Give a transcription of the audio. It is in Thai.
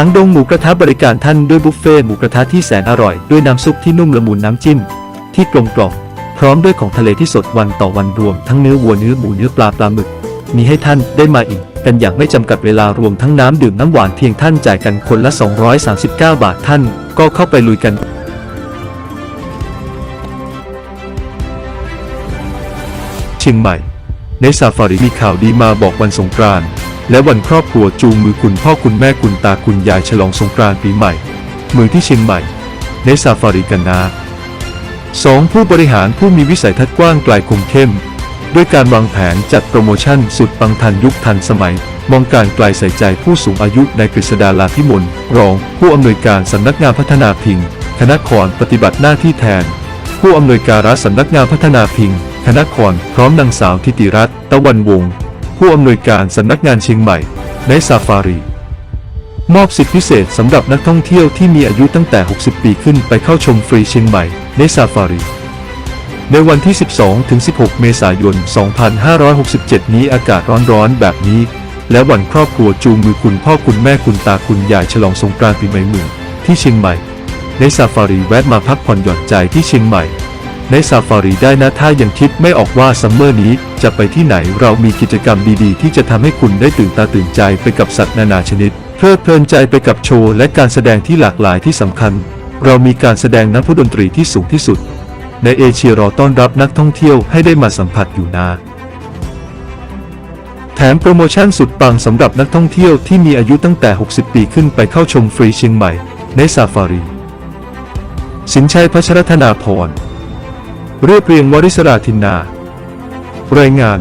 างดงหมูกระทะบริการท่านด้วยบุฟเฟ่หมูกระทะที่แสนอร่อย ด้วยน้ำซุปที่นุ่มละมุนน้ำจิ้ม ที่กลมกล่อมพร้อมด้วยของทะเลที่สดวันต่อวันรวม ทั้งเนื้อวัวเนื้อหมูเนื้อปลาปลาหมึก มีให้ท่านได้มาอิ่มกันอย่างไม่จำกัดเวลารวมทั้งน้ำดื่มน้ำหวานเพียงท่านจ่ายกันคนละ 239 บาทท่าน ก็เข้าไปลุยกันเชียงใหม่ ในซาฟารีมีข่าวดีมาบอกวันสงกรานต์ และวันครอบครัวจูงมือคุณพ่อคุณแม่คุณตาคุณยายฉลองสงกรานต์ปีใหม่ เมือที่เชียงใหม่ในซาฟารีกันนาสองผู้บริหารผู้มีวิสัยทัศน์กว้างไกลคมเข้ม ด้วยการวางแผนจัดโปรโมชั่นสุดปังทันยุคทันสมัย มองการไกลใส่ใจผู้สูงอายุในกฤษดาลาพิมลรอง ผู้อำนวยการสำนักงานพัฒนาพิงคณะครปฏิบัติหน้าที่แทน ผู้อำนวยการรัฐสำนักงานพัฒนาพิงคณะครพร้อมนางสาวทิติรัตน์ตะวันวงศ์ ผู้อำนวยการสำนักงานเชียงใหม่ในซาฟารี มอบสิทธิพิเศษสำหรับนักท่องเที่ยวที่มีอายุตั้งแต่ 60 ปีขึ้นไปเข้าชมฟรีเชียงใหม่ในซาฟารี ในวันที่ 12 ถึง 16 เมษายน 2567 นี้อากาศร้อนๆแบบนี้ และวันครอบครัวจูงมือคุณพ่อคุณแม่คุณตาคุณยายฉลองสงกรานต์ปีใหม่เมืองที่เชียงใหม่ในซาฟารีแวะมาพักผ่อนหย่อนใจที่เชียงใหม่ ในซาฟารีได้นะถ้ายังคิดไม่ออกว่าซัมเมอร์นี้จะไปที่ไหนเรามีกิจกรรมดีๆ ที่จะทำให้คุณได้ตื่นตาตื่นใจไปกับสัตว์นานาชนิด เพลิดเพลินใจไปกับโชว์และการแสดงที่หลากหลายที่สำคัญ เรามีการแสดงนักดนตรีที่สูงที่สุด ในเอเชียรอต้อนรับนักท่องเที่ยวให้ได้มาสัมผัสอยู่นาแถมโปรโมชั่นสุดปังสำหรับนักท่องเที่ยวที่มีอายุตั้งแต่ 60 ปีขึ้นไปเข้าชมฟรีเชียงใหม่ ในซาฟารี สินชัยพัชรธนาพร เรียบเรียงวริศราธินนา รายงาน